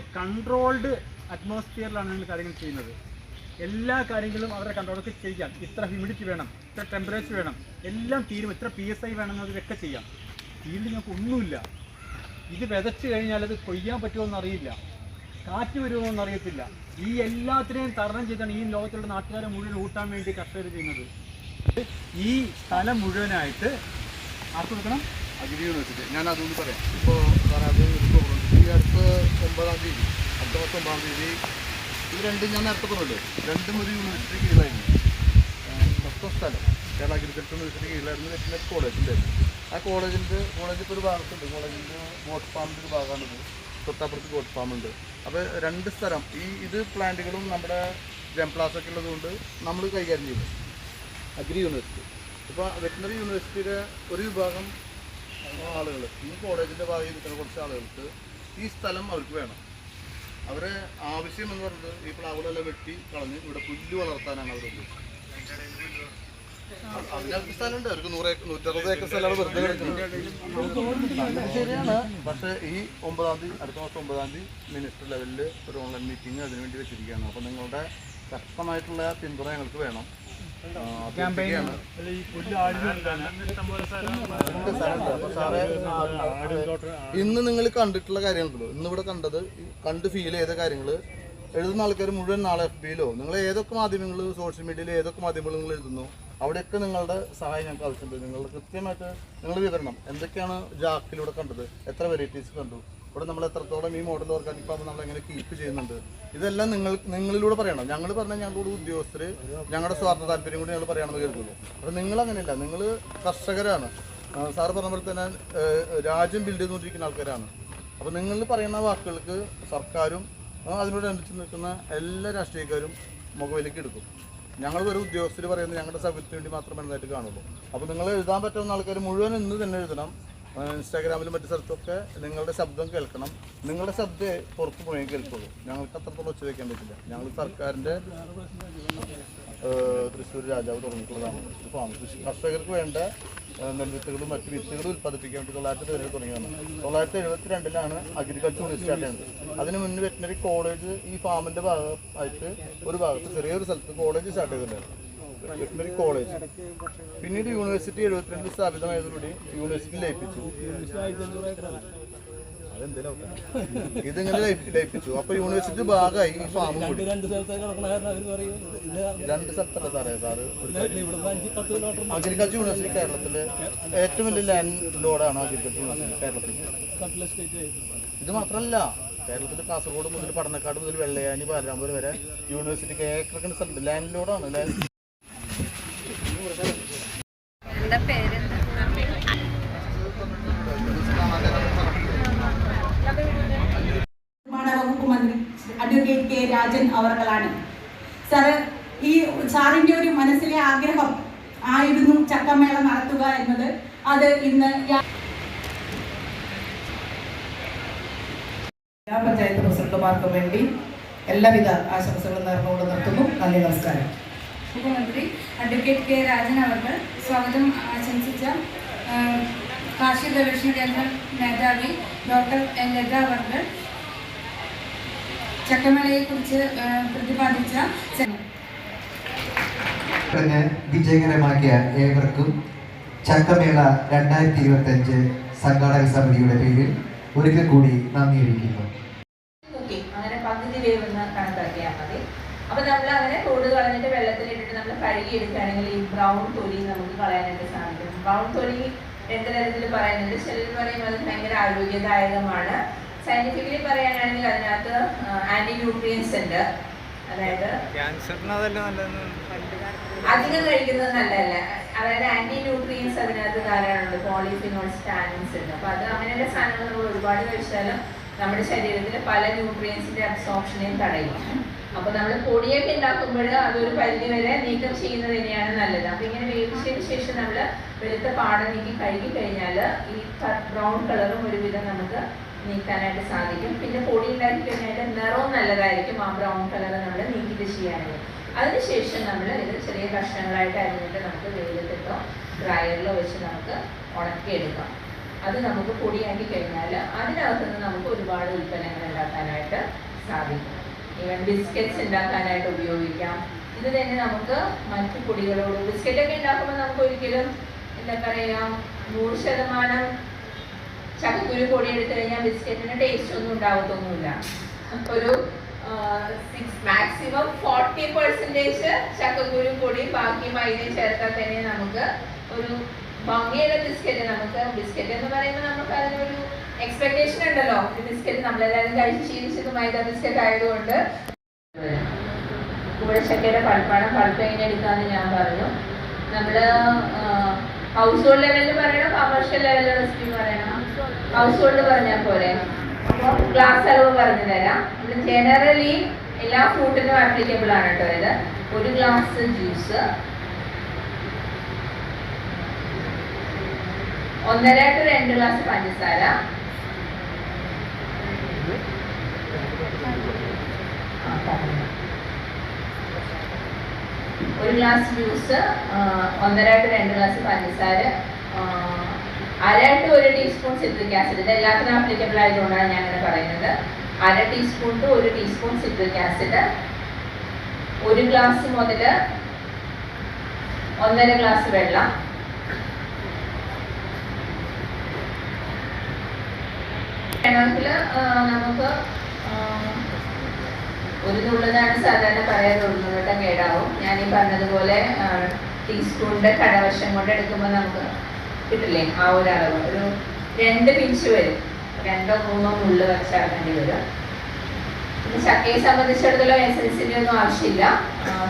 നിങ്ങൾക്ക് കൺട്രോൾഡ് അറ്റ്മോസ്ഫിയറിലാണ് നിങ്ങൾ കാര്യങ്ങൾ ചെയ്യുന്നത്. എല്ലാ കാര്യങ്ങളും അവരുടെ കൺട്രോളൊക്കെ ചെയ്യാം. ഇത്ര ഹ്യൂമിഡിറ്റി വേണം ഇത്ര ടെമ്പറേച്ചർ വേണം എല്ലാം തീരും. ഇത്ര പി എസ് ഐ വേണം എന്നതൊക്കെ ചെയ്യാം. ഫീൽഡ് നിങ്ങൾക്ക് ഒന്നുമില്ല. ഇത് വിതച്ച് കഴിഞ്ഞാൽ അത് കൊയ്യാൻ പറ്റുമോ എന്നറിയില്ല കാറ്റ് വരുമോ എന്നറിയത്തില്ല ഈ എല്ലാത്തിനെയും തരണം ചെയ്താണ് ഈ ലോകത്തിലുള്ള നാട്ടുകാരെ മുഴുവൻ ഊട്ടാൻ വേണ്ടി കർഷകർ ചെയ്യുന്നത്. ഈ സ്ഥലം മുഴുവനായിട്ട് ആർക്ക് കൊടുക്കണം? Agri university. ഞാൻ അതുകൊണ്ട് പറയാം. ഇപ്പോൾ സാറേ അത് ഇപ്പോൾ അടുത്ത ഒമ്പതാം തീയതി അടുത്ത മാസം ഒമ്പതാം തീയതി. ഇത് രണ്ടും ഞാൻ നേരത്തെ പറഞ്ഞല്ലോ. രണ്ടും ഒരു യൂണിവേഴ്സിറ്റി കീഴിലായിരുന്നു. മൊത്തം സ്ഥലം. കേരള അഗ്രികൾച്ചർ യൂണിവേഴ്സിറ്റി കീഴിലായിരുന്നു വെറ്റിനറി കോളേജിന്റെ ആ കോളേജിന്റെ കോളേജിന്റെ ഒരു ഭാഗത്തുണ്ട്. കോളേജിന്റെ ഗോട്ട് ഫാമിന്റെ ഒരു ഭാഗമാണിത്. തൊട്ടപ്പുറത്ത് ഗോട്ട് ഫാം ഉണ്ട്. അപ്പോൾ രണ്ട് സ്ഥലം. ഈ ഇത് പ്ലാന്റുകളും നമ്മുടെ ജംപ്ലാസ് ഒക്കെ ഉള്ളതുകൊണ്ട് നമ്മൾ കൈകാര്യം ചെയ്തു അഗ്രി യൂണിവേഴ്സിറ്റി ഇപ്പോൾ വെറ്റിനറി യൂണിവേഴ്സിറ്റിയുടെ ഒരു വിഭാഗം ആളുകൾ ഈ കോളേജിന്റെ ഭാഗത്ത് നിൽക്കുന്ന കുറച്ച് ആളുകൾക്ക് ഈ സ്ഥലം അവർക്ക് വേണം. അവരെ ആവശ്യം എന്ന് പറഞ്ഞത് ഈ പ്ലാവുകളെല്ലാം വെട്ടി കളഞ്ഞ് ഇവിടെ പുല്ല് വളർത്താനാണ് അവർ അതിനവർക്ക് സ്ഥലമുണ്ട്. അവർക്ക് നൂറ് നൂറ്ററുപത് ഏക്കർ സ്ഥലമാണ് വെറുതെ ശരിയാണ് പക്ഷേ ഈ ഒമ്പതാം തീയതി അടുത്ത മാസം ഒമ്പതാം തീയതി മിനിസ്റ്റർ ലെവലിൽ ഒരു ഓൺലൈൻ മീറ്റിംഗ് അതിനുവേണ്ടി വെച്ചിരിക്കുകയാണ്. അപ്പോൾ നിങ്ങളുടെ ശക്തമായിട്ടുള്ള പിന്തുണ ഞങ്ങൾക്ക് വേണം. ഇന്ന് നിങ്ങൾ കണ്ടിട്ടുള്ള കാര്യങ്ങളുണ്ടല്ലോ. ഇന്ന് ഇവിടെ കണ്ടത് കണ്ട് ഫീൽ ചെയ്ത കാര്യങ്ങൾ എഴുതുന്ന ആൾക്കാർ മുഴുവൻ നാളെ എഫ് ബിയിലോ നിങ്ങൾ ഏതൊക്കെ മാധ്യമങ്ങൾ സോഷ്യൽ മീഡിയയിൽ ഏതൊക്കെ മാധ്യമങ്ങൾ നിങ്ങൾ എഴുതുന്നു? അവിടെയൊക്കെ നിങ്ങളുടെ സഹായം ഞങ്ങൾക്ക് ആവശ്യമുണ്ട്. നിങ്ങൾ കൃത്യമായിട്ട് നിങ്ങൾ വിവരണം. എന്തൊക്കെയാണ് ജാക്കിലൂടെ കണ്ടത്? എത്ര വെറൈറ്റീസ് കണ്ടു? ഇവിടെ നമ്മൾ എത്രത്തോളം ഈ മോഡൽ ഓർഗാനിക് ഫാം നമ്മൾ എങ്ങനെ കീപ്പ് ചെയ്യുന്നുണ്ട്? ഇതെല്ലാം നിങ്ങൾ നിങ്ങളിലൂടെ പറയണം. ഞങ്ങൾ പറഞ്ഞ ഞങ്ങളുടെ ഉദ്യോഗസ്ഥർ ഞങ്ങളുടെ സ്വാർത്ഥ താല്പര്യം കൂടി ഞങ്ങൾ പറയണമെന്ന് കരുതുള്ളൂ അപ്പോൾ നിങ്ങൾ അങ്ങനെയല്ല നിങ്ങൾ കർഷകരാണ് സാറ് പറഞ്ഞ പോലെ തന്നെ രാജ്യം ബിൽഡ് ചെയ്തുകൊണ്ടിരിക്കുന്ന ആൾക്കാരാണ്. അപ്പോൾ നിങ്ങൾ പറയുന്ന വാക്കുകൾക്ക് സർക്കാരും അതിനോട് അനുസരിച്ച് നിൽക്കുന്ന എല്ലാ രാഷ്ട്രീയക്കാരും മുഖവിലേക്ക് എടുക്കും. ഞങ്ങൾ ഒരു ഉദ്യോഗസ്ഥർ പറയുന്നത് ഞങ്ങളുടെ സൗകര്യത്തിന് വേണ്ടി മാത്രമേ നന്നായിട്ട് കാണുള്ളൂ. അപ്പോൾ നിങ്ങൾ എഴുതാൻ പറ്റുന്ന ആൾക്കാർ മുഴുവൻ ഇന്ന് തന്നെ എഴുതണം. ഇൻസ്റ്റാഗ്രാമിലും മറ്റു സ്ഥലത്തൊക്കെ നിങ്ങളുടെ ശബ്ദം കേൾക്കണം. നിങ്ങളുടെ ശബ്ദമേ പുറത്ത് പോയി കേൾക്കുള്ളൂ. ഞങ്ങൾക്ക് അത്രത്തോളം ഒച്ച വയ്ക്കാൻ പറ്റില്ല. ഞങ്ങൾ സർക്കാരിന്റെ തൃശ്ശൂർ രാജാവ് തുടങ്ങിയിട്ടുള്ളതാണ്. ഫാം കൃഷി. കർഷകർക്ക് വേണ്ട നെൽവിത്തുകളും മറ്റു വിത്തുകളും ഉൽപ്പാദിപ്പിക്കാൻ തൊള്ളായിരത്തി പതിനേഴ് തുടങ്ങിയതാണ്. തൊള്ളായിരത്തി എഴുപത്തി രണ്ടിലാണ് അഗ്രികൾച്ചർ സ്റ്റാർട്ട് ചെയ്യുന്നത് അതിന് മുന്നേ വെറ്റിനറി കോളേജ് ഈ ഫാമിന്റെ ഭാഗമായിട്ട് ഒരു ഭാഗത്ത് ചെറിയൊരു സ്ഥലത്ത് കോളേജ് സ്റ്റാർട്ട് ചെയ്തിട്ടുണ്ടായിരുന്നു. വെറ്റിനറി കോളേജ് പിന്നീട് യൂണിവേഴ്സിറ്റി എഴുപത്തിരണ്ട് സ്ഥാപിതമായതോടുകൂടി യൂണിവേഴ്സിറ്റി ലയിപ്പിച്ചു. ഇതിങ്ങനെ ലയിപ്പി- ലയിപ്പിച്ചു? അപ്പൊ യൂണിവേഴ്സിറ്റി ഭാഗമായി ഈ ഫാമും കൂടി. രണ്ട് സ്ഥലത്തല്ല സാറേ സാറ് അഗ്രികൾച്ചർ യൂണിവേഴ്സിറ്റി കേരളത്തിലെ ഏറ്റവും വലിയ ലാൻഡ് ലോഡാണ് അഗ്രികൾച്ചർ യൂണിവേഴ്സിറ്റി കേരളത്തിൽ. ഇത് മാത്രമല്ല കേരളത്തിൽ കാസർഗോഡ് മുതൽ പടന്നക്കാട് മുതൽ വെള്ളയാനി പാലാമ്പൂർ വരെ യൂണിവേഴ്സിറ്റി ഏക്കറക്കണ സ്ഥലത്ത് ലാൻഡ് ലോഡാണ്. ലാൻഡ് എന്താ പേരെന്താ നിർമ്മാണ വകുപ്പ് മന്ത്രി അഡ്വക്കേറ്റ് കെ അവർകളാണ്. സാറ് ഈ സാറിന്റെ ഒരു മനസ്സിലെ ആഗ്രഹം ആയിരുന്നു ചക്കമേള നടത്തുക എന്നത്. അത് ഇന്ന് ജില്ലാ പഞ്ചായത്ത് പ്രസിഡന്റുമാർക്ക് വേണ്ടി എല്ലാവിധ ആശംസകളും നേർന്നുകൊണ്ട് നിർത്തുന്നു. നന്ദി നമസ്കാരം. മുഖ്യമന്ത്രി അഡ്വക്കേറ്റ് കെ രാജൻ അവർക്ക് സ്വാഗതം. ആശംസിച്ച കാർഷിക ഗവേഷണ കേന്ദ്രം മേധാവി ഡോക്ടർ എൻ ലത അവർ ചക്കമേളയെക്കുറിച്ച് കുറിച്ച് പ്രതിപാദിച്ച വിജയകരമാക്കിയ ഏവർക്കും ചക്കമേള രണ്ടായിരത്തി ഇരുപത്തഞ്ച് സംഘാടക സമിതിയുടെ പേരിൽ ഒരിക്കൽ കൂടി നന്ദി അറിയിക്കുന്നു. അങ്ങനെ പകുതി വേവെന്ന് കണക്കാക്കിയാൽ മതി. അപ്പൊ നമ്മൾ അങ്ങനെ തോട് കളഞ്ഞിട്ട് വെള്ളത്തിലിട്ടിട്ട് നമ്മൾ കഴുകി എടുക്കുകയാണെങ്കിൽ ഈ ബ്രൗൺ തൊലി നമുക്ക് കളയാനായിട്ട് സാധിക്കും. ബ്രൗൺ തൊലി രണ്ട് തരത്തിൽ പറയുന്നുണ്ട് ചിലർ പറയും അത് ഭയങ്കര ആരോഗ്യദായകമാണ്. സയന്റിഫിക്കലി പറയാനാണെങ്കിൽ അതിനകത്ത് ആന്റി ന്യൂട്രിയൻസ് ഉണ്ട്. അതായത് അധികം കഴിക്കുന്നത് നല്ലതല്ല. അതായത് ആന്റി ന്യൂട്രിയൻസ് അതിനകത്ത് ധാരാളമുണ്ട്. പോളിഫിനോൾസ് ടാനിൻസ് ഉണ്ട്. അപ്പൊ അത് അങ്ങനെയുള്ള സാധനങ്ങൾ നമ്മൾ ഒരുപാട് കഴിച്ചാലും നമ്മുടെ ശരീരത്തിൽ പല ന്യൂട്രിയൻസിന്റെ അബ്സോർപ്ഷനെയും തടയും. അപ്പൊ നമ്മൾ പൊടിയൊക്കെ ഉണ്ടാക്കുമ്പോൾ അതൊരു പരിധി വരെ നീക്കം ചെയ്യുന്നത് തന്നെയാണ് നല്ലത്. അപ്പൊ ഇങ്ങനെ വേവിച്ചതിന് ശേഷം നമ്മൾ വെളുത്ത പാടം നീക്കി കഴുകി കഴിഞ്ഞാൽ ഈ ബ്രൗൺ കളറും ഒരുവിധം നമുക്ക് നീക്കാനായിട്ട് സാധിക്കും. പിന്നെ പൊടി ഉണ്ടാക്കി കഴിഞ്ഞാൽ നിറവും നല്ലതായിരിക്കും. ആ ബ്രൗൺ കളർ നമ്മൾ നീക്കിയിട്ട് ചെയ്യാനുള്ളത് അതിനുശേഷം നമ്മൾ ഇത് ചെറിയ കഷ്ണങ്ങളായിട്ട് അരിഞ്ഞിട്ട് നമുക്ക് വെയിലത്തിട്ടോ ഡ്രയറിലോ വെച്ച് നമുക്ക് ഉണക്കിയെടുക്കാം. അത് നമുക്ക് പൊടിയാക്കി കഴിഞ്ഞാൽ അതിനകത്ത് നിന്ന് നമുക്ക് ഒരുപാട് ഉൽപ്പന്നങ്ങൾ ഉണ്ടാക്കാനായിട്ട് സാധിക്കും. ഈവൻ ബിസ്ക്കറ്റ്സ് ഉണ്ടാക്കാനായിട്ട് ഉപയോഗിക്കാം. ഇത് തന്നെ നമുക്ക് മറ്റു പൊടികളോട് ബിസ്ക്കറ്റ് ഒക്കെ ഉണ്ടാക്കുമ്പോൾ നമുക്ക് ഒരിക്കലും എന്താ പറയുക നൂറ് ശതമാനം ചക്കക്കുരു പൊടി എടുത്തു കഴിഞ്ഞാൽ ബിസ്ക്കറ്റിന് ടേസ്റ്റ് ഒന്നും ഉണ്ടാവത്തൊന്നുമില്ല. ഒരു സിക്സ് മാക്സിമം ഫോർട്ടി പെർസെന്റേജ് ചക്കക്കുരു പൊടി ബാക്കി മൈദ ചേർത്താൽ തന്നെ നമുക്ക് ഒരു ഭംഗിയുള്ള ബിസ്ക്കറ്റ് നമുക്ക് ബിസ്ക്കറ്റ് എന്ന് പറയുമ്പോൾ നമുക്ക് അതിനൊരു എക്സ്പെക്ടേഷൻ ഉണ്ടല്ലോ. ഒരു ബിസ്ക്കറ്റ് നമ്മളെല്ലാവരും കഴിച്ച് ശീലിച്ചത് മൈദ ബിസ്ക്കറ്റ് ആയതുകൊണ്ട്. കൂടച്ചക്കയുടെ പൾപ്പാണ് പൾപ്പ് എങ്ങനെ എടുക്കാമെന്ന് ഞാൻ പറഞ്ഞു. നമ്മൾ ഹൗസ് ഹോൾഡ് ലെവലിൽ പറയണം കമേഴ്ഷ്യൽ ലെവലിൽ റെസിപ്പി പറയണം. ഹൗസ് ഹോൾഡ് പറഞ്ഞ പോലെ അപ്പോൾ ഗ്ലാസ് അളവ് പറഞ്ഞു തരാം. ഇത് ജനറലി എല്ലാ ഫ്രൂട്ടിനും ആപ്ലിക്കബിൾ ആണ് കേട്ടോ ഇത്. ഒരു ഗ്ലാസ് ജ്യൂസ് ഒന്നര ടു രണ്ട് ഗ്ലാസ് പഞ്ചസാര. ഒരു ഗ്ലാസ് ജ്യൂസ് ഒന്നര ടു രണ്ട് ഗ്ലാസ് പഞ്ചസാര ആ, അര ടു ഒരു ടീസ്പൂൺ സിട്രിക് ആസിഡ് ഇത് എല്ലാത്തിനും ആപ്ലിക്കബിൾ ആയതുകൊണ്ടാണ് ഞാൻ ഇവിടെ പറയുന്നത്. അര ടീസ്പൂൺ ടു ഒരു ടീസ്പൂൺ സിട്രിക് ആസിഡ് ഒരു ഗ്ലാസ് മുതൽ ഒന്നര ഗ്ലാസ് വെള്ളം. വേണമെങ്കിൽ നമുക്ക് ഒരു നുള്ളതാണ് സാധാരണ പറയാറുള്ളത് കേടാവും ഞാൻ ഈ പറഞ്ഞതുപോലെ ടീസ്പൂണിന്റെ കടവശം കൊണ്ട് എടുക്കുമ്പോൾ നമുക്ക് കിട്ടില്ലേ ആ ഒരു അളവ്. ഒരു രണ്ട് പിഞ്ച് വരും. രണ്ടോ മൂന്നോ മുള്ള വെച്ചിറങ്ങേണ്ടി വരും. പിന്നെ ചക്കയെ സംബന്ധിച്ചിടത്തോളം എസൻസിന്റെ ഒന്നും ആവശ്യമില്ല.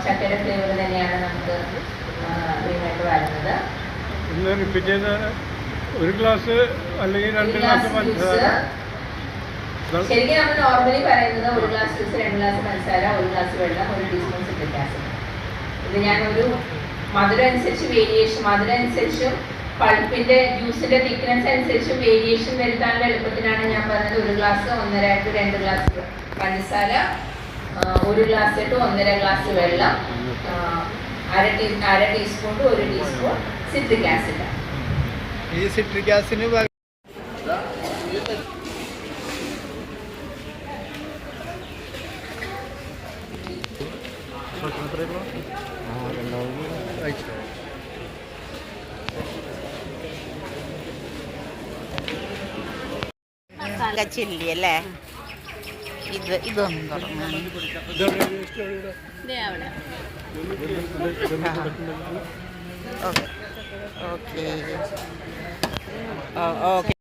ചക്കയുടെ ഫ്ലേവർ തന്നെയാണ് നമുക്ക് മെയിനായിട്ട് വരുന്നത്. ഒരു ഗ്ലാസ് അല്ലെങ്കിൽ രണ്ട് ഒരു ഗ്ലാസ് ശരിക്കും നമ്മൾ നോർമലി പറയുന്നത് ഒരു ഗ്ലാസ് ജ്യൂസ് രണ്ട് ഗ്ലാസ് പഞ്ചസാര ഒരു ഗ്ലാസ് വെള്ളം ഒരു ടീസ്പൂൺ സിട്രിക് ആസിഡ് ഇത് ഞാനൊരു മധുരം അനുസരിച്ച് വേരിയേഷൻ മധുരം അനുസരിച്ചും പൾപ്പിന്റെ ജ്യൂസിന്റെ തിക്നെസ് അനുസരിച്ച് വേരിയേഷൻ വരുത്താനുള്ള എളുപ്പത്തിനാണ് ഞാൻ പറഞ്ഞത്. ഒരു ഗ്ലാസ് ഒന്നര ടു രണ്ട് ഗ്ലാസ് പഞ്ചസാര ഒരു ഗ്ലാസ് ടു ഒന്നര ഗ്ലാസ് വെള്ളം അര ടീ അര ടീസ്പൂൺ ടു ഒരു ടീസ്പൂൺ സിട്രിക് ആസിഡ് ഈ സിട്രിക് ആസിന് ചില്ലി അല്ലേ? ഇത് ഇതൊന്നും തുടങ്ങാൻ okay. Okay. Okay.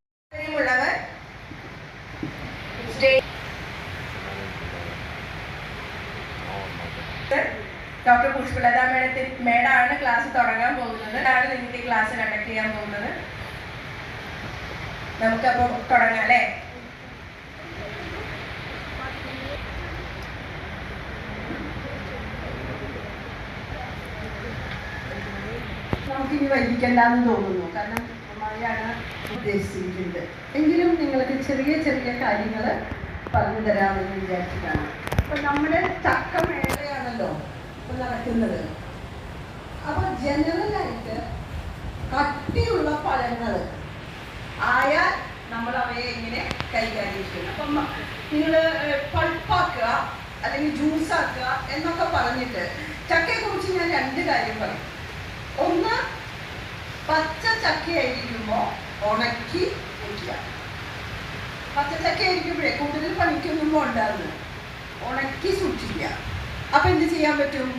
Doctor Pushpalatha മേഡത്തിൽ മേഡാണ് ക്ലാസ് തുടങ്ങാൻ പോകുന്നത്. ആണ് നിങ്ങൾക്ക് ക്ലാസ് കണ്ടക്ട് ചെയ്യാൻ പോകുന്നത്. നമുക്കപ്പോൾ തുടങ്ങാം അല്ലേ? നമുക്കിനി വൈകിക്കണ്ടെന്ന് തോന്നുന്നു. കാരണം മഴയാണ് ഉദ്ദേശിച്ചിരിക്കുന്നത്. എങ്കിലും നിങ്ങൾക്ക് ചെറിയ ചെറിയ കാര്യങ്ങൾ പറഞ്ഞു തരാമെന്ന് വിചാരിച്ചിട്ടാണ്. അപ്പൊ നമ്മുടെ ചക്ക മേളയാണല്ലോ ഇപ്പൊ നടക്കുന്നത്. അപ്പൊ ജനറലായിട്ട് കട്ടിയുള്ള പഴങ്ങൾ ആയാൽ നമ്മൾ അവയെ എങ്ങനെ കൈകാര്യം ചെയ്യണം. അപ്പം നിങ്ങൾ പൾപ്പാക്കുക അല്ലെങ്കിൽ ജ്യൂസ് ആക്കുക എന്നൊക്കെ പറഞ്ഞിട്ട് ചക്കയെ ചക്കയെക്കുറിച്ച് ഞാൻ രണ്ട് കാര്യം പറയും. ഒന്ന് പച്ച ചക്കയായിരിക്കുമ്പോൾ ഉണക്കി വയ്ക്കുക പച്ച ചക്കയായിരിക്കുമ്പോഴേ കൂടുതൽ പണിക്കൊന്നും ഉണ്ടാകുന്നു ഉണക്കി സൂക്ഷിക്കുക. അപ്പൊ എന്ത് ചെയ്യാൻ പറ്റും?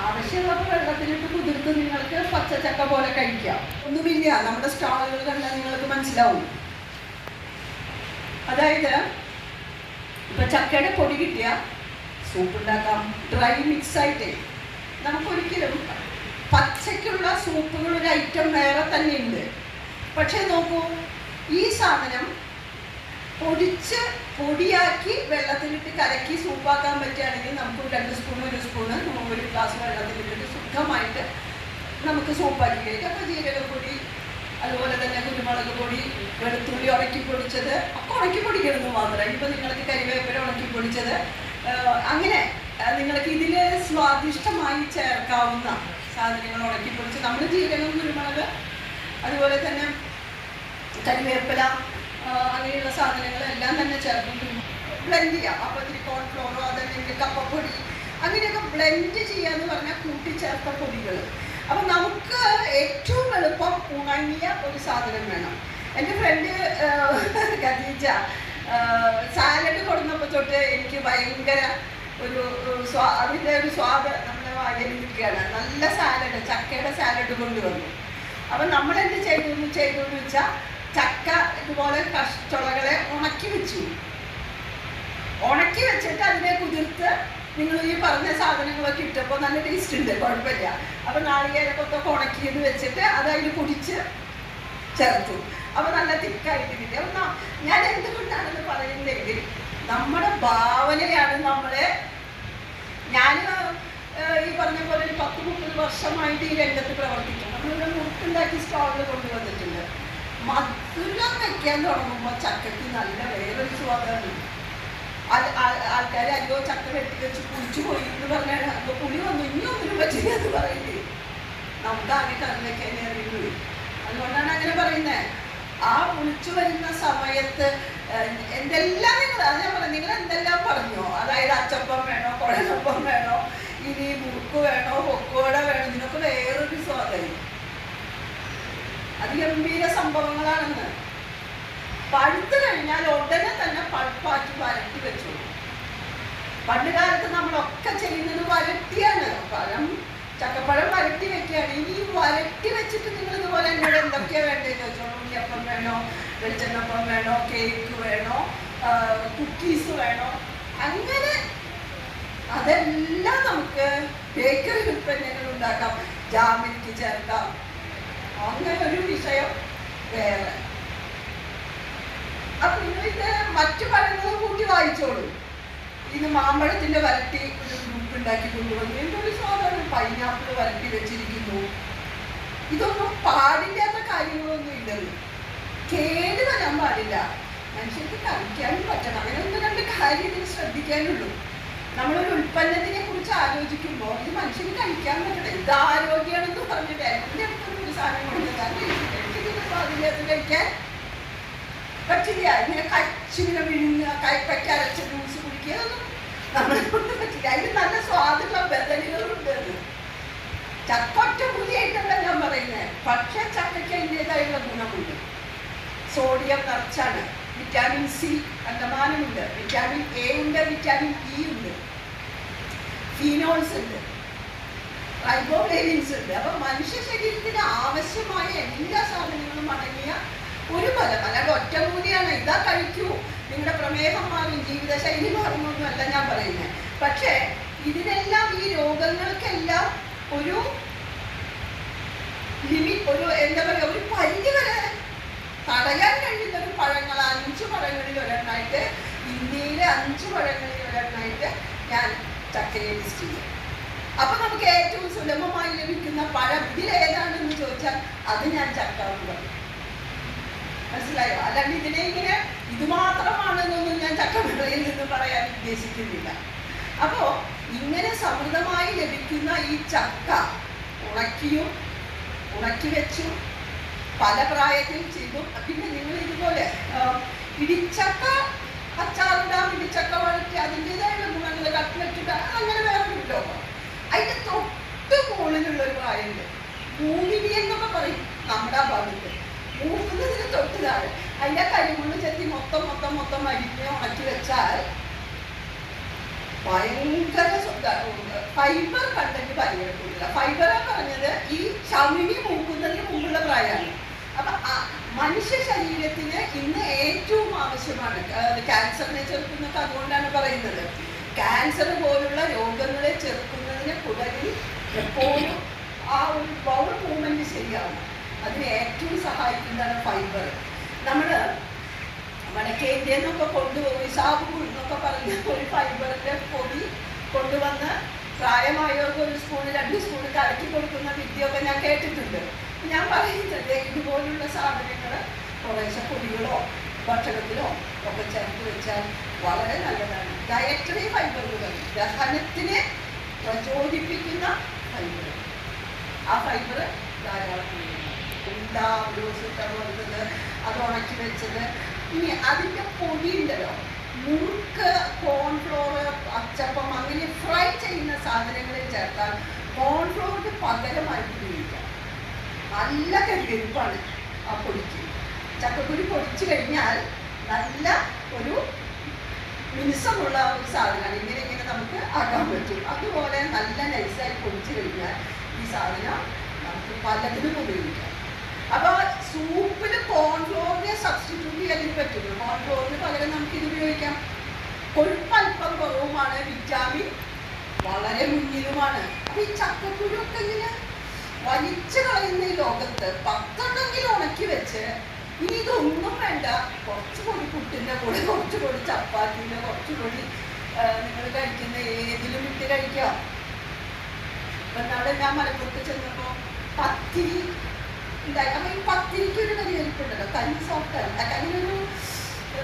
ആവശ്യമുള്ളപ്പോൾ വെള്ളത്തിലിട്ട് കുതിർത്ത് നിങ്ങൾക്ക് പച്ചച്ചക്ക പോലെ കഴിക്കാം. ഒന്നുമില്ല നമ്മുടെ സ്റ്റാളുകൾ കണ്ടാൽ നിങ്ങൾക്ക് മനസ്സിലാവും. അതായത് ഇപ്പൊ ചക്കയുടെ പൊടി കിട്ടിയ സൂപ്പ് ഉണ്ടാക്കാം. ഡ്രൈ മിക്സ് ആയിട്ടേ. നമുക്കൊരിക്കലും പച്ചയ്ക്കുള്ള സൂപ്പുകൾ ഒരു ഐറ്റം വേറെ തന്നെ ഉണ്ട് പക്ഷേ നോക്കൂ ഈ സാധനം പൊടിച്ച് പൊടിയാക്കി വെള്ളത്തിലിട്ട് കലക്കി സൂപ്പാക്കാൻ പറ്റുകയാണെങ്കിൽ നമുക്ക് രണ്ട് സ്പൂൺ ഒരു സ്പൂണ് ഒരു ഗ്ലാസ് വെള്ളത്തിലിട്ടിട്ട് ശുദ്ധമായിട്ട് നമുക്ക് സൂപ്പാക്കി കഴിക്കാം അപ്പോൾ ജീരകപ്പൊടി അതുപോലെ തന്നെ കുരുമുളക് പൊടി വെളുത്തുള്ളി ഉണക്കി പൊടിച്ചത് അപ്പോൾ ഉണക്കി പൊടിക്കണമെന്ന് മാത്രം. ഇപ്പോൾ നിങ്ങൾക്ക് കരിവേപ്പില ഉണക്കി പൊടിച്ചത് അങ്ങനെ നിങ്ങൾക്ക് ഇതിൽ സ്വാദിഷ്ടമായി ചേർക്കാവുന്ന സാധനങ്ങൾ ഉണക്കി പൊടിച്ച് നമ്മൾ ജീരകം കുരുമുളക് അതുപോലെ തന്നെ കരിവേപ്പില അങ്ങനെയുള്ള സാധനങ്ങളെല്ലാം തന്നെ ചേർക്കും. ബ്ലെൻഡ് ചെയ്യാം. അപ്പോൾ ഇത്തിരി കോൺഫ്ലോറോ അതല്ലെങ്കിൽ കപ്പപ്പൊടി അങ്ങനെയൊക്കെ ബ്ലെൻഡ് ചെയ്യാന്ന് പറഞ്ഞാൽ കൂട്ടിച്ചേർത്ത പൊടികൾ അപ്പം നമുക്ക് ഏറ്റവും എളുപ്പം ഉണങ്ങിയ ഒരു സാധനം വേണം. എന്റെ ഫ്രണ്ട് ഖദീജ സാലഡ് കൊടുന്നപ്പോൾ തൊട്ട് എനിക്ക് ഭയങ്കര ഒരു സ്വാ അതിന്റെ ഒരു സ്വാദ് വായിൽ നല്ല സാലഡ് ചക്കയുടെ സാലഡ് കൊണ്ടുവന്നു അപ്പം നമ്മൾ എന്ത് ചെയ്തു? ചെയ്തു എന്ന് വെച്ചാൽ ചക്ക ഇതുപോലെ കഷ്ടളകളെ ഉണക്കി വെച്ചു. ഉണക്കി വെച്ചിട്ട് അതിനെ കുതിർത്ത് നിങ്ങൾ ഈ പറഞ്ഞ സാധനങ്ങളൊക്കെ ഇട്ടപ്പോൾ നല്ല ടേസ്റ്റ് ഉണ്ട്. കുഴപ്പമില്ല. അപ്പം നാളികേരക്കൊക്കെ ഉണക്കിയത് വെച്ചിട്ട് അത് അതിൽ പൊടിച്ച് ചേർത്തു. അപ്പം നല്ല തിക്കായിട്ട് കിട്ടി. അപ്പം ഞാൻ എന്തുകൊണ്ടാണെന്ന് പറയുന്നതെങ്കിൽ നമ്മുടെ ഭാവനയാണ് നമ്മളെ ഞാൻ ഈ പറഞ്ഞ പോലെ ഒരു പത്ത് മുപ്പത് വർഷമായിട്ട് ഈ രംഗത്ത് പ്രവർത്തിക്കും നമ്മളിവിടെ മുട്ടുണ്ടാക്കി സ്റ്റാളുകൾ കൊണ്ടുവന്നിട്ടുണ്ട്. മധുരം വെക്കാൻ തുടങ്ങുമ്പോൾ ചക്കയ്ക്ക് നല്ല വേറൊരു സ്വാദമാണ് ആൾക്കാർ അയ്യോ ചക്ക വെട്ടി വെച്ച് കുളിച്ചു പോയി എന്ന് പറഞ്ഞാൽ അപ്പോൾ പുളി വന്നു. ഇനി ഒന്നിനും പറ്റില്ല എന്ന് പറയില്ലേ നമുക്ക് ആകെ കറി വെക്കാനേ അറിയുള്ളൂ അതുകൊണ്ടാണ് അങ്ങനെ പറയുന്നത് ആ വിളിച്ചു വരുന്ന സമയത്ത് എന്തെല്ലാം നിങ്ങൾ അത് ഞാൻ പറഞ്ഞു നിങ്ങൾ എന്തെല്ലാം പറഞ്ഞോ? അതായത് അച്ചപ്പം വേണോ കുഴലപ്പം വേണോ ഇനി മുറുക്ക് വേണോ പൊക്കോട വേണോ ഇതിനൊക്കെ വേറൊരു സ്വാധീനം അത് ഗംഭീര സംഭവങ്ങളാണെന്ന്. പഴുത്ത് കഴിഞ്ഞാൽ ഉടനെ തന്നെ പഴുപ്പാക്കി വരട്ടി വെച്ചു പണ്ട് കാലത്ത് നമ്മളൊക്കെ ചെയ്യുന്നത് വരട്ടിയാണ്. പഴം ചക്കപ്പഴം വരട്ടി വെക്കുകയാണ്. ഇനി വരട്ടി വെച്ചിട്ട് നിങ്ങൾ ഇതുപോലെ എന്നോട് എന്തൊക്കെയാ വേണ്ടത് ചോദിച്ചോളൂ ഉണ്ണിയപ്പം വേണോ വെളിച്ചെണ്ണപ്പം വേണോ കേക്ക് വേണോ കുക്കീസ് വേണോ അങ്ങനെ അതെല്ലാം നമുക്ക് ബേക്കറി ഉൽപ്പന്നങ്ങൾ ഉണ്ടാക്കാം. ജാമിനിക്ക് ചേർക്കാം. അങ്ങനെ ഒരു വിഷയം വേറെ. അപ്പൊ ഇത് മറ്റു പഴങ്ങളും കൂട്ടി വായിച്ചോളൂ. ഇത് മാമ്പഴത്തിന്റെ വരട്ടി ഒരു ഗ്രൂപ്പ് ഉണ്ടാക്കി കൊണ്ടുവന്നു. എന്തൊരു സാധനം? പൈനാപ്പിൾ വരട്ടി വെച്ചിരിക്കുന്നു. ഇതൊന്നും പാടില്ലാത്ത കാര്യങ്ങളൊന്നും ഇല്ലല്ലോ. കേട് വരാൻ പാടില്ല. മനുഷ്യർക്ക് കഴിക്കാനും പറ്റണം. അങ്ങനെ ഒന്ന് രണ്ട് കാര്യം ഇതിന് ശ്രദ്ധിക്കാനുള്ളൂ. നമ്മളൊരു ഉൽപ്പന്നത്തിനെ കുറിച്ച് ആലോചിക്കുമ്പോൾ ഇത് മനുഷ്യന് കഴിക്കാൻ പറ്റണം ഇത് ആരോഗ്യമാണെന്ന് പറഞ്ഞിട്ട് ഒരു പറ്റില്ല. ഇങ്ങനെ കച്ചിങ്ങനെ വിഴുങ്ങുക കൈപ്പയ്ക്ക് അരച്ച ജ്യൂസ് കുടിക്കുക പറ്റില്ല. അതിന് നല്ല സ്വാദുള്ള ബദലുകളുണ്ട് ഞാൻ പറയുന്നത് പക്ഷേ ചക്കയ്ക്ക് അതിന്റെതായുള്ള ഗുണമുണ്ട്. സോഡിയം നിറച്ചാണ്. വിറ്റാമിൻ സി കണ്ടമാനമുണ്ട് വിറ്റാമിൻ എ ഉണ്ട് വിറ്റാമിൻ ഇ ഉണ്ട്. ഫീനോൾസ് ഉണ്ട്. റൈബോഫ്ലേവിൻസ് ഉണ്ട്. അപ്പൊ മനുഷ്യ ശരീരത്തിന് ആവശ്യമായ എല്ലാ സാധനങ്ങളും അടങ്ങിയ ഒരു ഫലം അല്ലാണ്ട് ഒറ്റമൂലിയാണ് ഇതാ കഴിക്കൂ. നിങ്ങളുടെ പ്രമേഹം മാറും ജീവിതശൈലി മാറുന്നൊന്നും അല്ല ഞാൻ പറയുന്നത് പക്ഷേ ഇതിനെല്ലാം ഈ രോഗങ്ങൾക്കെല്ലാം ഒരു ലിമിറ്റ് ഒരു എന്താ പറയുക ഒരു പരിധി വരെ തടയാൻ കഴിയുന്ന ഒരു പഴങ്ങൾ അഞ്ച് പഴങ്ങളിൽ ഒരെണ്ണമായിട്ട് ഇന്ത്യയിലെ അഞ്ച് പഴങ്ങളിൽ ഒരെണ്ണമായിട്ട് ഞാൻ ചക്കയെ ലിസ്റ്റ് ചെയ്യും അപ്പൊ നമുക്ക് ഏറ്റവും സുലഭമായി ലഭിക്കുന്ന പഴം ഇതിലേതാണെന്ന് ചോദിച്ചാൽ അത് ഞാൻ ചക്ക മനസ്സിലായോ? അല്ലാണ്ട് ഇതിനെ ഇങ്ങനെ ഇത് മാത്രമാണെന്നൊന്നും ഞാൻ ചക്കവിളയിൽ നിന്ന് പറയാൻ ഉദ്ദേശിക്കുന്നില്ല. അപ്പോ ഇങ്ങനെ സമൃദ്ധമായി ലഭിക്കുന്ന ഈ ചക്ക ഉണക്കിയും ഉണക്കി വെച്ചും പല പ്രായത്തിൽ ചെയ്തു. പിന്നെ നിങ്ങൾ ഇതുപോലെ ഇടിച്ചക്ക അച്ചാറിടാം ഇടിച്ചക്ക വഴറ്റി അതിന്റെതായുള്ള ഗുണങ്ങൾ കട്ടിലിട്ടിട്ട് അങ്ങനെ വേറെ കിട്ടും ലോകം. അതിന്റെ തൊട്ട് മുകളിലുള്ള ഒരു പ്രായമുണ്ട്. മൂലിവി എന്നൊക്കെ പറയും നമ്മുടെ ആ ഭാഗത്ത്. മൂക്കുന്നതിന് തൊട്ട് താഴെ. അതിന്റെ കരിമുള്ള ചെത്തി മൊത്തം മൊത്തം മൊത്തം അരിഞ്ഞ് ഉണക്കി വെച്ചാൽ ഭയങ്കര ഫൈബർ കണ്ടന്റ് കൂടുതലാണ് ഫൈബർ പറഞ്ഞത് ഈ ചവിണി മൂക്കുന്നതിന് മുമ്പുള്ള പ്രായമാണ്. അപ്പൊ മനുഷ്യ ശരീരത്തിന് ഇന്ന് ഏറ്റവും ആവശ്യമാണ് ക്യാൻസറിനെ ചെറുക്കുന്നത് അതുകൊണ്ടാണ് പറയുന്നത്. ക്യാൻസർ പോലുള്ള രോഗങ്ങളെ ചെറുക്കുന്നതിന് കുടലിൽ എപ്പോഴും ആ ഒരു പൗർ മൂവ്മെന്റ് ശരിയാവും. അതിന് ഏറ്റവും സഹായിക്കുന്നതാണ് ഫൈബർ നമ്മൾ വടക്കേ ഇന്ത്യയിൽ നിന്നൊക്കെ കൊണ്ടുപോയി സാബു എന്നൊക്കെ പറഞ്ഞ ഒരു ഫൈബറിന്റെ പൊടി കൊണ്ടുവന്ന് പ്രായമായവർക്ക് ഒരു സ്പൂൺ രണ്ട് സ്പൂൺ കലക്കി കൊടുക്കുന്ന വിദ്യയൊക്കെ ഞാൻ കേട്ടിട്ടുണ്ട്. ഞാൻ പറയുന്നത് ഇതുപോലുള്ള സാധനങ്ങൾ കുറേശ്ശെ പൊടികളോ ഭക്ഷണത്തിലോ ഒക്കെ ചേർത്ത് വെച്ചാൽ വളരെ നല്ലതാണ്. ഡയറ്ററി ഫൈബറുകൾ ദഹനത്തിനെ പ്രചോദിപ്പിക്കുന്ന ഫൈബർ ആ ഫൈബർ ധാരാളം എന്താ പോലത്തത് അത് ഉണക്കി വെച്ചത്. ഇനി അതിന്റെ പൊടി ഉണ്ടല്ലോ. മുറുക്ക് കോൺഫ്ലോർ അച്ചപ്പം അങ്ങനെ ഫ്രൈ ചെയ്യുന്ന സാധനങ്ങളിൽ ചേർത്താൽ കോൺഫ്ലോറിന് പകരമായിട്ട് നല്ല കരികരിപ്പാണ് ആ പൊടിക്ക്. ചക്കക്കുരു പൊടിച്ചു കഴിഞ്ഞാൽ നല്ല ഒരു മിനുസമുള്ള ഒരു സാധനമാണ്. ഇങ്ങനെ ഇങ്ങനെ നമുക്ക് ആക്കാൻ പറ്റും. അതുപോലെ നല്ല നൈസായി പൊടിച്ചു കഴിഞ്ഞാൽ ഈ സാധനം നമുക്ക് പലതിനും ഉപയോഗിക്കാം. അപ്പോൾ സൂപ്പിൽ കോൺഫ്ലോറിനെ സബ്സ്റ്റിറ്റ്യൂട്ട് ചെയ്യാൻ പറ്റുള്ളൂ കോൺഫ്ലോറിന് പകരം നമുക്ക് ഇത് ഉപയോഗിക്കാം. കൊഴുപ്പ് അല്പം കുറവുമാണ്. വിറ്റാമിൻ വളരെ മുന്നിലുമാണ്. അപ്പൊ ഈ ചക്കക്കുരു ഒക്കെ ഇങ്ങനെ വലിച്ചു കളയുന്ന ഈ ലോകത്ത് പത്തെണ്ണെങ്കിലും ഉണക്കി വെച്ച് ഇനി ഇതൊന്നും വേണ്ട. കുറച്ച് പൊടി പുട്ടിന്റെ കൂടെ കുറച്ച് പൊടി ചപ്പാത്തിന്റെ കുറച്ച് പൊടി നിങ്ങൾ കഴിക്കുന്ന ഏതിലും ഇട്ട് കഴിക്കാം? നാളെ ഞാൻ മലപ്പുറത്ത് ചെന്നപ്പോൾ പത്തിരി ഉണ്ടായി. അപ്പം ഈ പത്തിരിക്ക് ഒരു കരിയരിപ്പുണ്ടല്ലോ കഞ്ഞി സോഫ്റ്റ് അല്ല അതിനൊരു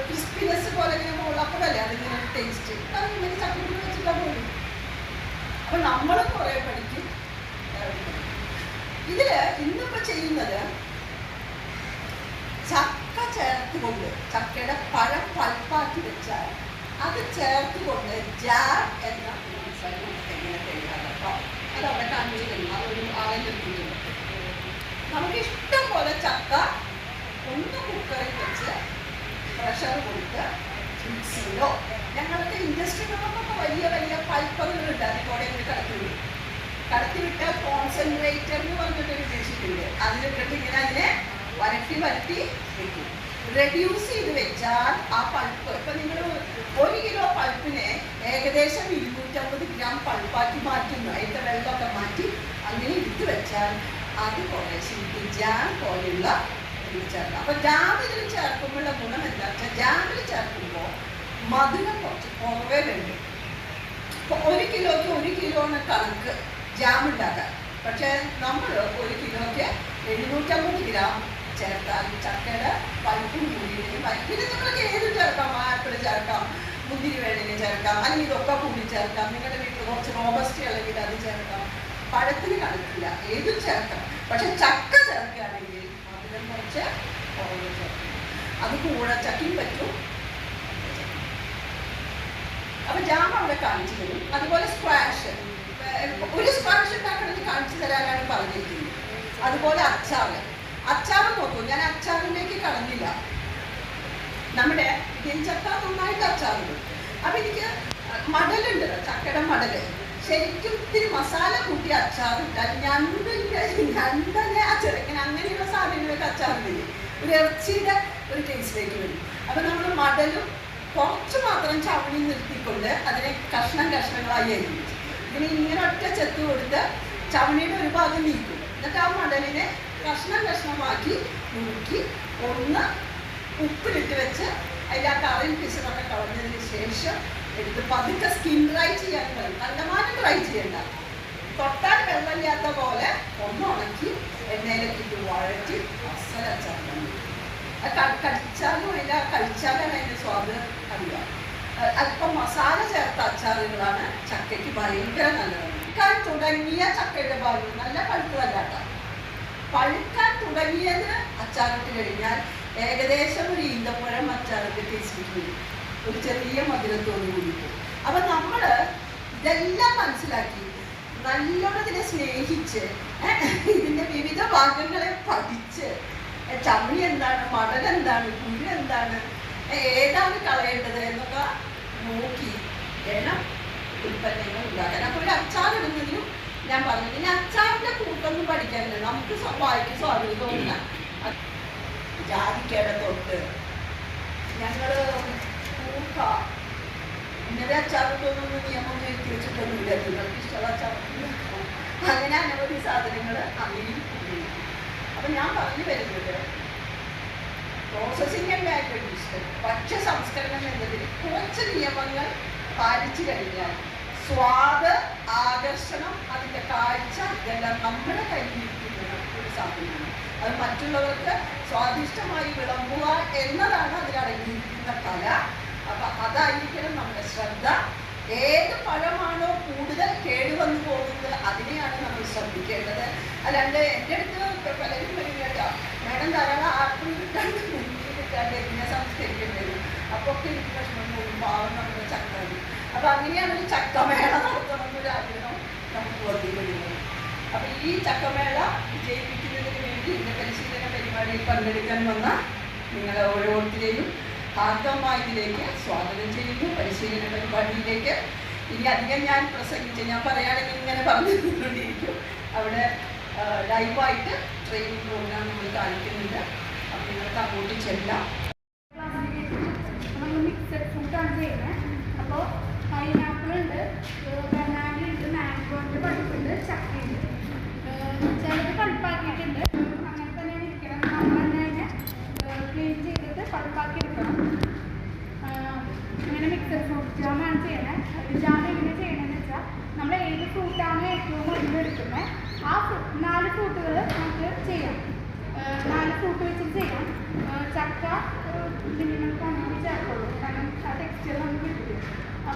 ക്രിസ്പിനെസ് പോലെ ഇങ്ങനെ മുളപ്പടല്ലേ അതിങ്ങനെ ഒരു ടേസ്റ്റ് അത് ഇങ്ങനെ ചക്കക്കുരു വെച്ചിട്ടാണ് പോലും അപ്പം നമ്മൾ കുറേ പഠിക്കും. ഇതിൽ ഇന്നിപ്പോ ചെയ്യുന്നത് ചക്ക ചേർത്തുകൊണ്ട് ചക്കയുടെ പഴം പൽപ്പാക്കി വെച്ചാൽ അത് ചേർത്തുകൊണ്ട് ജാർ എന്ന എങ്ങനെ നമുക്ക് ഇഷ്ടം പോലെ ചക്ക ഒന്ന് കുക്കറിൽ വെച്ച് പ്രഷർ കൊടുത്ത് മിക്സിയിലോ ഞങ്ങൾക്ക് ഇൻഡസ്ട്രി വലിയ വലിയ പൈപ്പറുകളുണ്ട് അതിലൂടെ കൂടെ കടത്തി കടത്തിവിട്ട കോൺസെൻട്രേറ്റർ എന്ന് പറഞ്ഞിട്ടൊരു ഉദ്ദേശിക്കുന്നത് അതിലിട്ടിട്ട് ഇങ്ങനെ അതിനെ വരട്ടി വരട്ടി വെക്കും. റെഡ്യൂസ് ചെയ്ത് വെച്ചാൽ ആ പൾപ്പ് ഇപ്പൊ നിങ്ങൾ ഒരു കിലോ പൾപ്പിനെ ഏകദേശം ഇരുന്നൂറ്റമ്പത് ഗ്രാം പൾപ്പാക്കി മാറ്റുന്നു. അതിന്റെ വെള്ളമൊക്കെ മാറ്റി അങ്ങനെ ഇട്ട് വെച്ചാൽ അത് കുറേശ്ശെ ജാം പോലെയുള്ള ചേർക്കാം. അപ്പൊ ജാമിൽ ചേർക്കുമ്പോഴുള്ള ഗുണം എന്താ വെച്ചാൽ ജാമിൽ ചേർക്കുമ്പോൾ മധുരം കുറച്ച് കുറവേ വേണ്ടു. ഒരു കിലോയ്ക്ക് ഒരു കിലോന് കണക്ക് ജാം ഉണ്ടാക്കാൻ. പക്ഷെ നമ്മൾ ഒരു കിലോയ്ക്ക് എഴുന്നൂറ്റമ്പത് ഗ്രാം ചേർത്താൽ ചക്കയുടെ പഴുപ്പും കൂടിയിട്ട് പഴുപ്പിന് നമ്മൾക്ക് ഏത് ചേർക്കാം? ആപ്പിൾ ചേർക്കാം മുന്തിരി വേണമെങ്കിൽ ചേർക്കാം അല്ലെങ്കിൽ ഇതൊക്കെ കൂടി ചേർക്കാം. നിങ്ങളുടെ വീട്ടിൽ കുറച്ച് റോബസ്റ്റി അല്ലെങ്കിൽ അത് ചേർക്കാം. പഴത്തിന് കണക്കില്ല ഏതും ചേർക്കാം. പക്ഷെ ചക്ക ചേർക്കുകയാണെങ്കിൽ മധുരം കുറച്ച് കുറവ് ചേർക്കണം അത് പറ്റും. അപ്പൊ ജാം അവിടെ കാണിച്ചു തരും. അതുപോലെ സ്ക്വാഷ് ഒരു സ്ക്വാഷ് ഉണ്ടാക്കണമെങ്കിൽ കാണിച്ചു തരാനാണ് പറഞ്ഞിരിക്കുന്നത്. അതുപോലെ അച്ചാറ്. അച്ചാറ് നോക്കൂ ഞാൻ അച്ചാറിലേക്ക് കടന്നില്ല. നമ്മുടെ ചക്ക നന്നായിട്ട് അച്ചാറുണ്ട്. അപ്പൊ എനിക്ക് മടലുണ്ട് ചക്കയുടെ മടൽ. ശരിക്കും ഇത്തിരി മസാല കൂട്ടി അച്ചാറിട്ടാൽ ഞണ്ടിന്റെ ഞണ്ടനെ അച്ചറക്കൻ അങ്ങനെയുള്ള സാധനങ്ങളൊക്കെ അച്ചാറില്ലേ. ഒരു ഇറച്ചിയുടെ ഒരു ടേസ്റ്റിലേക്ക് വരും. അപ്പൊ നമ്മൾ മടലും കുറച്ച് മാത്രം ചവണി നിർത്തിക്കൊണ്ട് അതിനെ കഷ്ണം കഷ്ണങ്ങളായി അരിഞ്ഞു ഇതിന് ഇങ്ങനെ ഒറ്റ ചെത്ത് കൊടുത്ത് ചവണിയുടെ ഒരു ഭാഗം നീക്കും. എന്നിട്ട് ആ മടലിനെ കഷ്ണം കഷ്ണമാക്കി നുറുക്കി ഒന്ന് ഉപ്പിലിട്ട് വെച്ച് അതിന്റെ ആ കറിയും പിശറൊക്കെ കളഞ്ഞതിന് ശേഷം എടുത്ത് പതുക്കെ സ്കിൻ ഡ്രൈ ചെയ്യാൻ പറയും. കണ്ടമാനം ഡ്രൈ ചെയ്യണ്ട. തൊട്ടാൽ വെള്ളമില്ലാത്ത പോലെ ഒന്ന് ഉണക്കി എണ്ണയിലേക്ക് ഇട്ട് വഴറ്റി അസലച്ചാൽ കടിച്ചാലും അതിന്റെ കഴിച്ചാലാണ് അതിന്റെ സ്വാദ് അറിയാം അല്പം മസാല ചേർത്ത അച്ചാറുകളാണ് ചക്കയ്ക്ക് ഭയങ്കര നല്ലത്. പഴുക്കാൻ തുടങ്ങിയ ചക്കയുടെ ഭാഗം നല്ല പഴുത്തതല്ലാത്ത. പഴുക്കാൻ തുടങ്ങിയത് അച്ചാറിട്ട് കഴിഞ്ഞാൽ ഏകദേശം ഒരു ഈന്തപ്പഴം അച്ചാറൊക്കെ ടേസ്റ്റ് ഒരു ചെറിയ മധുരത്തോട് കൂടിയിട്ട് അപ്പൊ നമ്മൾ ഇതെല്ലാം മനസ്സിലാക്കി നല്ലോണം ഇതിനെ സ്നേഹിച്ച് ഇതിന്റെ വിവിധ ഭാഗങ്ങളെ പഠിച്ച് ചമ്മി എന്താണ് മടൽ എന്താണ് കുരു എന്താണ് ഏതാണ് കളയേണ്ടത് എന്നൊക്കെ നോക്കി വേണം ഉൽപ്പന്നങ്ങൾ ഉണ്ടാക്കാൻ. അപ്പോൾ ഒരു അച്ചാർ ഇടുന്നതിനും ഞാൻ പറഞ്ഞു പിന്നെ അച്ചാറിന്റെ കൂട്ടൊന്നും പഠിക്കാനില്ല. നമുക്ക് വായിക്കും സ്വാഭാവിക തോന്നില്ല ജാതിക്കയുടെ തൊട്ട് ഞങ്ങൾ കൂർക്ക ഇന്നലെ അച്ചാറിട്ടൊന്നും നിയമം എഴുതി വെച്ചിട്ടൊന്നുമില്ല. നിങ്ങൾക്ക് ഇഷ്ടമുള്ള അച്ചാർ അങ്ങനെ അനവധി സാധനങ്ങൾ അങ്ങനെയും അപ്പൊ ഞാൻ പറഞ്ഞു വരുന്നത് പ്രോസസ്സിംഗ് ആൻഡ് വാല്യൂഷൻ ഭക്ഷ്യ സംസ്കരണം എന്നതിൽ കുറച്ച് നിയമങ്ങൾ പാലിച്ചു കഴിഞ്ഞാൽ സ്വാദ് ആകർഷണം അതിന്റെ കാഴ്ച ഇതെല്ലാം നമ്മുടെ കയ്യിലിരിക്കുന്ന ഒരു സാധനമാണ്. അത് മറ്റുള്ളവർക്ക് സ്വാദിഷ്ടമായി വിളമ്പുക എന്നതാണ് അതിലടങ്ങിയിരിക്കുന്ന കല. അപ്പൊ അതായിരിക്കണം നമ്മുടെ ശ്രദ്ധ. ഏത് പഴമാണോ കൂടുതൽ കേടുവന്നു പോകുന്നത് അതിനെയാണ് നമ്മൾ ശ്രദ്ധിക്കേണ്ടത്. അല്ലാണ്ട് എന്റെ അടുത്ത് പലരും പറയും മാഡം ധാരാളം ആർക്കും കിട്ടാണ്ട് എനിക്ക് കിട്ടാണ്ട് എന്നെ സംസ്കരിക്കേണ്ടത്. അപ്പോൾ ഒക്കെ എനിക്ക് പ്രശ്നം പോകും പാവം നമ്മുടെ ചക്ക അപ്പോൾ അങ്ങനെയാണ് ഒരു ചക്കമേള നടത്തണമെന്നൊരു ആഗ്രഹം നമുക്ക് വന്നിരിക്കുന്നത് അപ്പോൾ ഈ ചക്കമേള വിജയിപ്പിക്കുന്നതിന് വേണ്ടി ഇന്ന് പരിശീലന പരിപാടിയിൽ പങ്കെടുക്കാൻ വന്ന നിങ്ങളെ ഓരോരുത്തരെയും ആർദ്രമായതിലേക്ക് സ്വാഗതം ചെയ്യുന്നു. പരിശീലന പരിപാടിയിലേക്ക്. ഇനി അധികം ഞാൻ പ്രസംഗിച്ച് ഞാൻ പറയുകയാണെങ്കിൽ ഇങ്ങനെ പറഞ്ഞു കൊണ്ടിരിക്കും അവിടെ ലൈവായിട്ട് ട്രെയിനിങ് പ്രോഗ്രാം നമ്മൾ കാണിക്കുന്നുണ്ട്. അപ്പം നിങ്ങൾക്ക് അങ്ങോട്ട് ചെല്ലാം. മിക്സഡ് ഫ്രൂട്ടാണ് ചെയ്യുന്നത്. അപ്പോൾ പൈനാപ്പിൾ ഉണ്ട് ബനാന ഉണ്ട് മാംഗോ ഉണ്ട് പഴുപ്പുണ്ട് ചക്കയുണ്ട് ചിലത് പഴുപ്പാക്കിയിട്ടുണ്ട്. അങ്ങനെ തന്നെയാണ് ഇരിക്കണം നമ്മൾ തന്നെ ക്ലീൻ ചെയ്തിട്ട് പഴുപ്പാക്കി എടുക്കണം. ആഹ് അങ്ങനെ മിക്സഡ് ഫ്രൂട്ട് ജാമാണ് ചെയ്യണത് ജാം എങ്ങനെ ചെയ്യണമെന്ന് വെച്ചാൽ നമ്മൾ ഏത് ഫ്രൂട്ടാണ് ഏറ്റവും കൂടുതൽ എടുക്കുന്നത്? ആ നാല് ഫ്രൂട്ടുകൾ നമുക്ക് ചെയ്യാം. നാല് ഫ്രൂട്ട് വെച്ചിട്ട് ചെയ്യാം. ചക്ക ചക്ക നമുക്ക് അങ്ങനെ ചേർക്കുള്ളൂ. കാരണം ആ ടെക്സ്റ്റർ നമുക്ക് കിട്ടും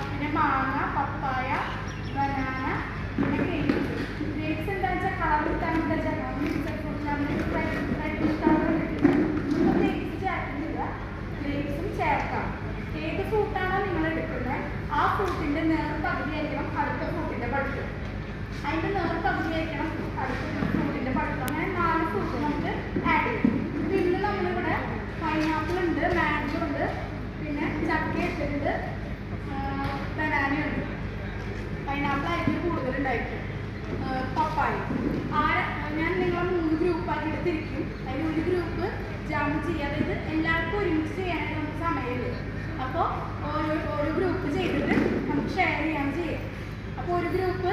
പിന്നെ മാങ്ങ പപ്പായ ബനാന പിന്നെ ഗ്രേപ്സ് ഗ്രേപ്സ് എന്താ വെച്ചാൽ കളർ കിട്ടാൻ എന്താ ചേർക്കാം. ഏത് ഫ്രൂട്ടാണോ നിങ്ങൾ എടുക്കുന്നത് ആ ഫ്രൂട്ടിന്റെ നേർ പകുതിയായിരിക്കണം അടുത്ത ഫ്രൂട്ടിന്റെ പഴുത്ത് അതിന്റെ നേർ പകുതിയായിരിക്കണം അടുത്ത ഫ്രൂട്ടിന്റെ നാല് ഫ്രൂട്ട് നമുക്ക് ആഡ് ചെയ്യും. അപ്പോൾ പൈനാപ്പിൾ ഉണ്ട് മാംഗോ ഉണ്ട് പിന്നെ ചക്ക ഇട്ടിട്ടുണ്ട് ബനാനയുണ്ട് പൈനാപ്പിൾ ആയിരിക്കും കൂടുതലുണ്ടായിരിക്കും പപ്പായ. ആര ഞാൻ നിങ്ങളെ മൂന്ന് ഗ്രൂപ്പാക്കി എടുത്തിരിക്കും അതിൽ ഒരു ഗ്രൂപ്പ് ജാമ് ചെയ്യുക. അതായത് എല്ലാവർക്കും ഒരുമിച്ച് ചെയ്യാനായിട്ട് നമുക്ക് സമയമില്ല? അപ്പോൾ ഓരോ ഓരോ ഗ്രൂപ്പ് ചെയ്തിട്ട് നമുക്ക് ഷെയർ ചെയ്യാൻ ചെയ്യാം. അപ്പോൾ ഒരു ഗ്രൂപ്പ്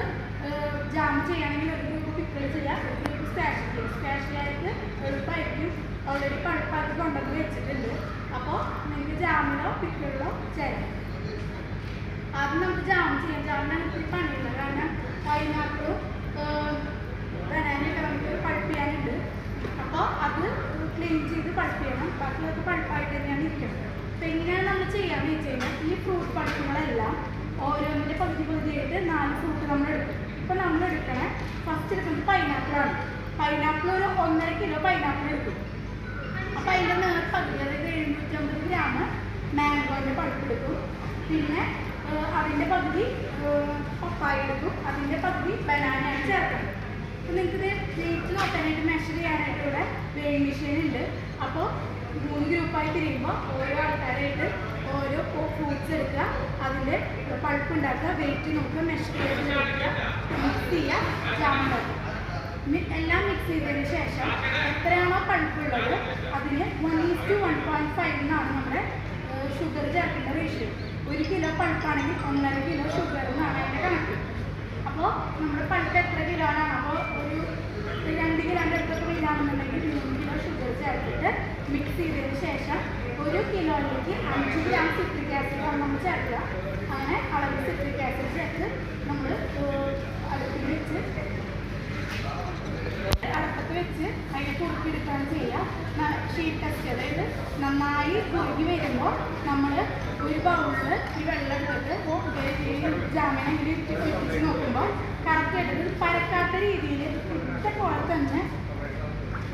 ജാം ചെയ്യണമെങ്കിൽ ഒരു ഗ്രൂപ്പ് പിക്കിൾ ചെയ്യാം. ഒരു ഗ്രൂപ്പ് ചെയ്യും സ്പെഷ്യലായിട്ട് എളുപ്പമായിരിക്കും ഓൾറെഡി പഴുപ്പാക്കി കൊണ്ടുവന്ന് വെച്ചിട്ടുണ്ട്. അപ്പോൾ നിങ്ങൾക്ക് ജാമിലോ പിക്കിളിലോ ചെയ്യാം ആദ്യം നമുക്ക് ജാം ചെയ്യാം. ജാമിനാണ് ഇത്തിരി പണിയുള്ളത്. കാരണം പൈനാപ്പിളും ബനാനയൊക്കെ നമുക്ക് പഴുപ്പിക്കാനുണ്ട് അപ്പോൾ അത് ക്ലീൻ ചെയ്ത് പഴുപ്പിക്കണം ബാക്കിയൊക്കെ പഴുപ്പായിട്ട് തന്നെയാണ് ഇരിക്കുന്നത്. അപ്പം എങ്ങനെയാണ് നമ്മൾ ചെയ്യാമെന്ന് വെച്ച് കഴിഞ്ഞാൽ ഈ ഫ്രൂട്ട് പഴുപ്പുകളെല്ലാം ഓരോന്നിന്റെ പകുതി പകുതിയായിട്ട് നാല് ഫ്രൂട്ട് നമ്മൾ എടുക്കും ഇപ്പോൾ നമ്മൾ എടുക്കണേ ഫസ്റ്റ് എടുക്കുന്നത് പൈനാപ്പിളാണ് പൈനാപ്പിൾ ഒരു ഒന്നര കിലോ പൈനാപ്പിൾ എടുക്കും. അപ്പൊ അതിന്റെ നേർ പകുതി അതായത് എഴുന്നൂറ്റമ്പത് ഗ്രാം പഴുപ്പ് എടുക്കും. പിന്നെ അതിന്റെ പകുതി പപ്പായ എടുക്കും. അതിന്റെ പകുതി ബനാനയാണ് ചേർക്കുന്നത്. അപ്പോൾ നിങ്ങൾക്ക് ഇത് വെയിറ്റ് നോക്കാനായിട്ട് മെഷർ ചെയ്യാനായിട്ട് ഇവിടെ വെയിങ് മെഷീൻ ഉണ്ട്. അപ്പോൾ മൂന്ന് ഗ്രൂപ്പായി തിരിയുമ്പോൾ ഓരോ ആൾക്കാരായിട്ട് ഓരോ ഫ്രൂട്ട്സ് എടുക്കുക. അതിന്റെ പഴുപ്പ് ഉണ്ടാക്കുക വെയിറ്റ് നോക്കുക മെഷർ മിക്സ് ചെയ്യുക. ജാം ഉണ്ടാക്കുക മി- എല്ലാം മിക്സ് ചെയ്തതിന് ശേഷം എത്രയാണോ പഴുപ്പുള്ളത് അതിന് one is to one point five എന്നാണ് നമ്മുടെ ഷുഗർ ചേർക്കേണ്ട റേഷ്യോ ഒരു കിലോ പഴുപ്പാണെങ്കിൽ ഒന്നര കിലോ ഷുഗർ എന്നാണ് അതിന്റെ കണക്ക്. അപ്പോൾ നമ്മുടെ പഴുപ്പ് എത്ര കിലോ ആണ്? അപ്പോൾ ഒരു രണ്ട് കിലോന്റെ അടുത്തൊക്കെ വീഴാണെന്നുണ്ടെങ്കിൽ മൂന്ന് കിലോ ഷുഗർ ചേർത്തിട്ട് മിക്സ് ചെയ്തതിന് ശേഷം ഒരു കിലോയിലേക്ക് അഞ്ച് ഗ്രാം സിട്രിക് ആസിഡ് നമ്മൾ ചേർക്കുക. അങ്ങനെ അളവ് സിട്രിക് ആസിഡ് ചേർത്ത് നമ്മൾ അടുപ്പിൽ വെച്ച് അടുപ്പത്ത് വെച്ച് അതിനെ കുറുക്കിയെടുക്കുകയാണ് ചെയ്യുക. ഷീറ്റ് ടെസ്റ്റ് അതായത് നന്നായി കുറുകി വരുമ്പോൾ നമ്മൾ ഒരു ബൗളിൽ ഈ വെള്ളം എടുത്തിട്ട് ജാമ്യം ഇങ്ങനെ ഇട്ട് ഒഴിച്ച് നോക്കുമ്പോൾ കറക്റ്റ് ആയിട്ട് പരക്കാത്ത രീതിയിൽ ഇട്ട പോലെ തന്നെ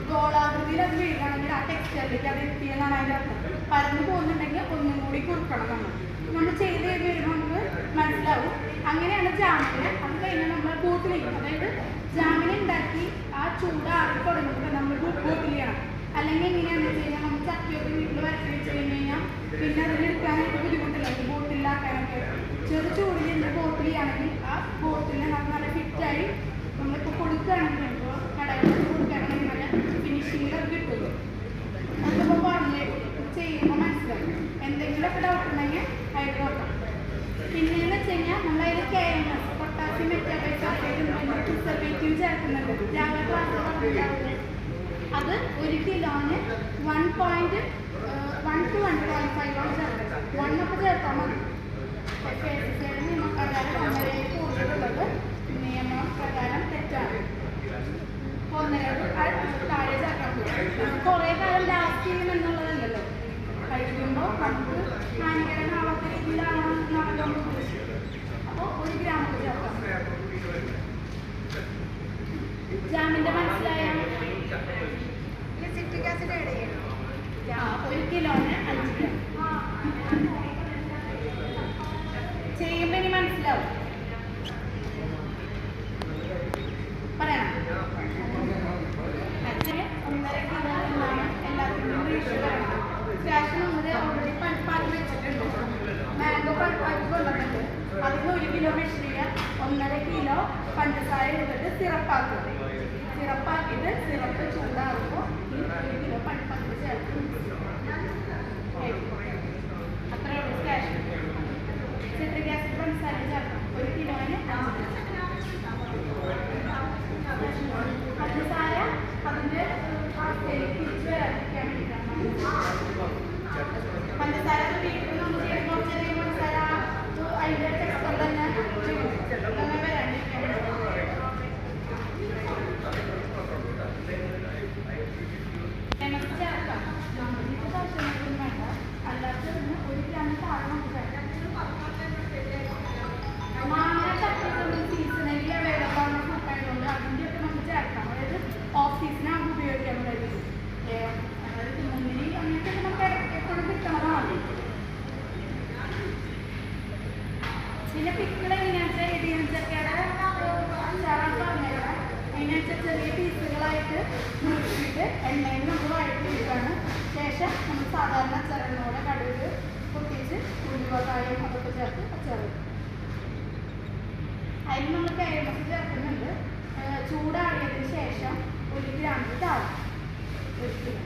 ഗോളാകൃതിയിൽ അത് വീഴുകയാണെങ്കിൽ ആ ടെക്സ്റ്റൈലിലേക്ക് അത് എത്തിയെന്നാണ് അതിന്റെ അർത്ഥം. പരന്നു പോകുന്നുണ്ടെങ്കിൽ ഒന്നും കൂടി കുറുക്കണം നമ്മൾ. നമ്മൾ ചെയ്ത് ചെയ്ത് വരുമ്പോൾ നമുക്ക് മനസ്സിലാവും. അങ്ങനെയാണ് ജാമിന് അത് കഴിഞ്ഞ് നമ്മൾ ചെയ്യും അതായത് ജാമിന് ഉണ്ടാക്കി ആ ചൂട് ആറി തുടങ്ങുമ്പോൾ നമ്മൾ ചെയ്യണം അല്ലെങ്കിൽ എങ്ങനെയാണെന്ന് വെച്ച് കഴിഞ്ഞാൽ നമ്മൾ ചക്കിയൊക്കെ വീട്ടിൽ വരച്ച് വെച്ച് കഴിഞ്ഞ് കഴിഞ്ഞാൽ പിന്നെ അതിനെടുക്കാനായിട്ട് ബുദ്ധിമുട്ടില്ല. ബോട്ടിലാക്കാനൊക്കെ. ചെറു ചൂടിൽ എന്ത് ബോട്ടിൽ ചെയ്യുകയാണെങ്കിൽ ആ ബോട്ടിൽ നമുക്ക് നല്ല ഫിറ്റായി നമ്മളിപ്പോൾ കൊടുക്കുകയാണെങ്കിൽ ഇപ്പോൾ കടകളിൽ കൊടുക്കുകയാണെങ്കിൽ നല്ല ഫിനിഷിങ്ങിലൊക്കെ കിട്ടുള്ളൂ അതിപ്പോൾ പറഞ്ഞേ ചെയ്യുമ്പോൾ മനസ്സിലാവും എന്തെങ്കിലുമൊക്കെ ഡൗട്ട് ഉണ്ടെങ്കിൽ അതിൽ നോക്കാം പിന്നെയെന്ന് വെച്ച് കഴിഞ്ഞാൽ നമ്മളതിൽ കെ എം പൊട്ടാസ്യം പ്രിസർവേറ്റീവ് ചേർക്കുന്നുണ്ട്. രാവിലെ അത് ഒരു കിലോന് one point one to one point five ആണ് ചേർക്കുന്നത്. വൺ ഒക്കെ ചേർത്താൽ മതി. നിയമപ്രകാരം ഒന്നരയിൽ കൂടുതലുള്ളത് തെറ്റാണ്. ഒന്നര ചേർക്കാൻ പോകും കുറേ കാലം ലാസ്റ്റ് ചെയ്യും എന്നുള്ളതല്ലല്ലോ കഴിക്കുമ്പോൾ നമുക്ക് രീതിയിലാണ് നമ്മൾ അപ്പോൾ ഒരു ഗ്രാം ജാമിന്റെ മനസ്സിലായ? സിട്രിക് ആസിഡ് ഒരു കിലോന് അഞ്ച് ഗ്രാം. എണ്ണയിൽ നമ്മൾ വഴറ്റി എടുക്കാണ് ശേഷം നമ്മൾ സാധാരണ ചെറുനോടെ കടുക് പൊട്ടിച്ച് ഉരുവക്കായും അതൊക്കെ ചേർത്ത് ചെറു അതിന് നമ്മൾ കേരളത്തിൽ ചേർക്കുന്നുണ്ട്. ചൂടാറിയതിന് ശേഷം ഒരു ഗ്രാമിൽ താഴെ ഒരു കിലോ